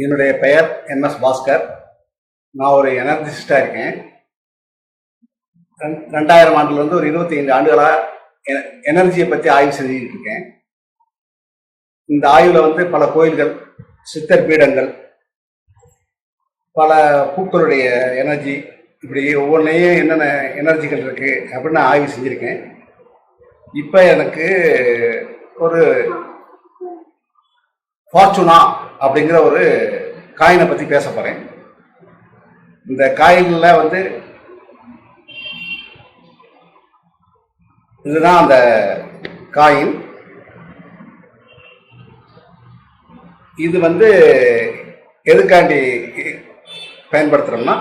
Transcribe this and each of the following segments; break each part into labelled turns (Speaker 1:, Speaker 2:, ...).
Speaker 1: என்னுடைய பெயர் எம்எஸ் பாஸ்கர். நான் ஒரு எனர்ஜிஸ்டாக இருக்கேன். ரெண்- ரெண்டாயிரம் ஆண்டுலேருந்து ஒரு இருபத்தி ஐந்து ஆண்டுகளாக எனர்ஜியை பற்றி ஆய்வு செஞ்சுக்கிட்டு இருக்கேன். இந்த ஆய்வில் வந்து பல கோயில்கள் சித்தர் பீடங்கள் பல பூக்களுடைய எனர்ஜி இப்படி ஒவ்வொன்றையும் என்னென்ன எனர்ஜிகள் இருக்குது அப்படின்னு நான் ஆய்வு செஞ்சுருக்கேன். இப்போ எனக்கு ஒரு ஃபார்ச்சுனா அப்படிங்கிற ஒரு காயினை பற்றி பேச போகிறேன் இந்த காயினில் வந்து இதுதான் அந்த காயின். இது வந்து எதுக்காண்டி பயன்படுத்துகிறோம்னா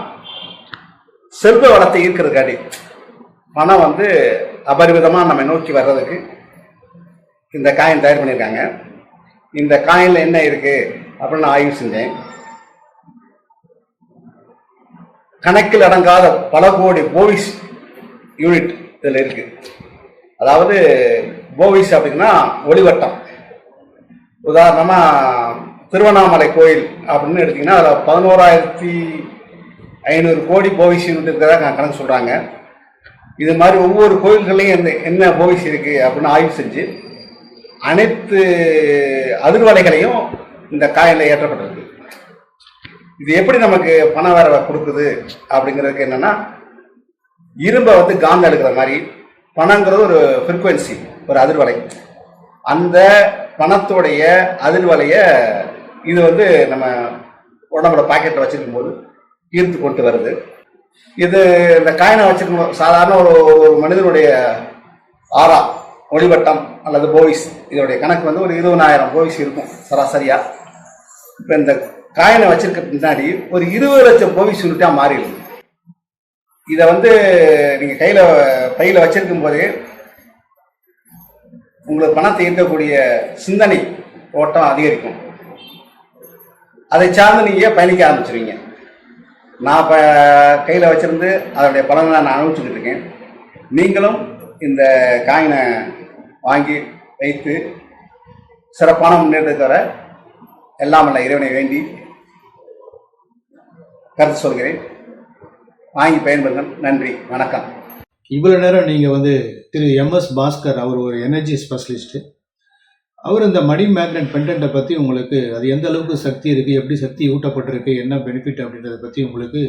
Speaker 1: செல்வ வளத்தை ஈர்க்கிறதுக்காண்டி. பணம் வந்து அபரிவிதமாக நம்ம நோக்கி வர்றதுக்கு இந்த காயின் தயார் பண்ணியிருக்காங்க. இந்த காயினில் என்ன இருக்கு அப்படின்னு நான் ஆய்வு செஞ்சேன். கணக்கில் அடங்காத பல கோடி போவிஸ் யூனிட் இதில் இருக்கு. அதாவது போவிஸ் அப்படின்னா ஒளிவட்டம். உதாரணமாக திருவண்ணாமலை கோயில் அப்படின்னு எடுத்தீங்கன்னா அதில் பதினோராயிரத்தி ஐநூறு கோடி போவிஸ் யூனிட் இருக்கிறதா கணக்கு சொல்கிறாங்க இது மாதிரி ஒவ்வொரு கோயில்கள்லையும் என்ன என்ன போவிஸ் இருக்குது அப்படின்னு ஆய்வு செஞ்சு அனைத்து அதிர்வலைகளையும் இந்த காயில ஏற்றப்பட்டிருக்கு. இது எப்படி நமக்கு பண வரவை கொடுக்குது அப்படிங்கிறதுக்கு என்னன்னா இரும்பை வந்து காந்த எடுக்கிற மாதிரி பணங்கிறது ஒரு ஃப்ரீக்குவென்சி ஒரு அதிர்வலை. அந்த பணத்துடைய அதிர்வலையை இது வந்து நம்ம உடம்போட பாக்கெட்டில் வச்சிருக்கும் போது ஈர்த்து கொண்டு வருது. இது இந்த காயினை வச்சிருக்கும் சாதாரண ஒரு ஒரு மனிதனுடைய ஆறா ஒளிவட்டம் அல்லது போய்ஸ். இதோடைய கணக்கு வந்து ஒரு இருபதாயிரம் போவிஸ் இருக்கும் சராசரியா. இப்போ இந்த காயினை வச்சிருக்க பின்னாடி ஒரு இருபது லட்சம் போவிஸ் யூனிட்டா மாறிடும் இதை வந்து நீங்க கையில பையில வச்சிருக்கும் போதே உங்களுக்கு பணத்தை ஈர்க்கக்கூடிய சிந்தனை ஓட்டம் அதிகரிக்கும். அதை சார்ந்து நீங்க பயணிக்க ஆரம்பிச்சிருவீங்க. நான் இப்போ கையில் வச்சிருந்து அதனுடைய பலனை நான் அனுபவிச்சுக்கிட்டு இருக்கேன். நீங்களும் இந்த காயினை வாங்கி வைத்து சிறப்பான முன்னேற்றத்தை வர எல்லாம் அல்ல இறைவனை வேண்டி கருத்து சொல்கிறேன். வாங்கி பயன்பெறுங்கள் நன்றி. வணக்கம்.
Speaker 2: இவ்வளோ நேரம் நீங்கள் வந்து திரு எம்எஸ் பாஸ்கர் அவர் ஒரு எனர்ஜி ஸ்பெஷலிஸ்ட்டு அவர் இந்த மணி மேக்னெட் பெண்டன்ட்டை பற்றி உங்களுக்கு அது எந்த அளவுக்கு சக்தி இருக்குது எப்படி சக்தி ஊட்டப்பட்டிருக்கு என்ன பெனிஃபிட் அப்படின்றத பற்றி உங்களுக்கு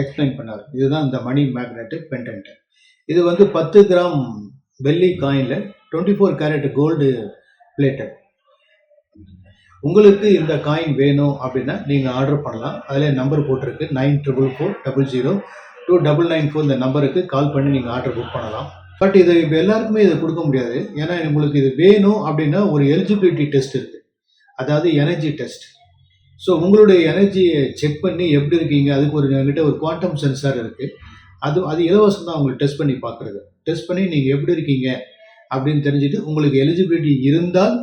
Speaker 2: எக்ஸ்பிளைன் பண்ணார். இதுதான் இந்த மணி மேக்னெட்டு பெண்டன்ட்டு இது வந்து பத்து கிராம் வெள்ளி காயினில் twenty four carat gold plated உங்களுக்கு இந்த காயின் வேணும் அப்படின்னா நீங்கள் ஆர்டர் பண்ணலாம். அதில் நம்பர் போட்டிருக்கு nine triple four double zero two double nine four இந்த நம்பருக்கு கால் பண்ணி நீங்கள் ஆர்டர் புக் பண்ணலாம். பட் இது இப்போ எல்லாருக்குமே இதை கொடுக்க முடியாது. ஏன்னா உங்களுக்கு இது வேணும் அப்படின்னா ஒரு எலிஜிபிலிட்டி டெஸ்ட் இருக்குது அதாவது எனர்ஜி டெஸ்ட் ஸோ உங்களுடைய எனர்ஜியை செக் பண்ணி எப்படி இருக்கீங்க? அதுக்கு ஒரு என்கிட்ட ஒரு குவாண்டம் சென்சார் இருக்குது அது அது இலவசம் தான் உங்களுக்கு டெஸ்ட் பண்ணி பார்க்குறது. டெஸ்ட் பண்ணி நீங்கள் எப்படி இருக்கீங்க அப்படின்னு தெரிஞ்சுட்டு உங்களுக்கு எலிஜிபிலிட்டி இருந்தால்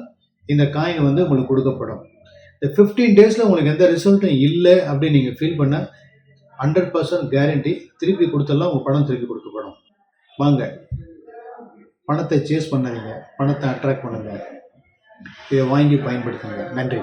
Speaker 2: இந்த காயின் வந்து உங்களுக்கு கொடுக்கப்படும். இந்த ஃபிஃப்டீன் டேஸில் உங்களுக்கு எந்த ரிசல்ட்டும் இல்லை அப்படின்னு நீங்கள் ஃபீல் பண்ண ஹண்ட்ரட் பர்சன்ட் கேரண்டி திருப்பி கொடுத்தலாம் உங்கள் பணம் திருப்பி கொடுக்கப்படும். வாங்க. பணத்தை சேஸ் பண்ணாதீங்க. பணத்தை அட்ராக்ட் பண்ணுங்கள் இதை வாங்கி பயன்படுத்துங்க. நன்றி.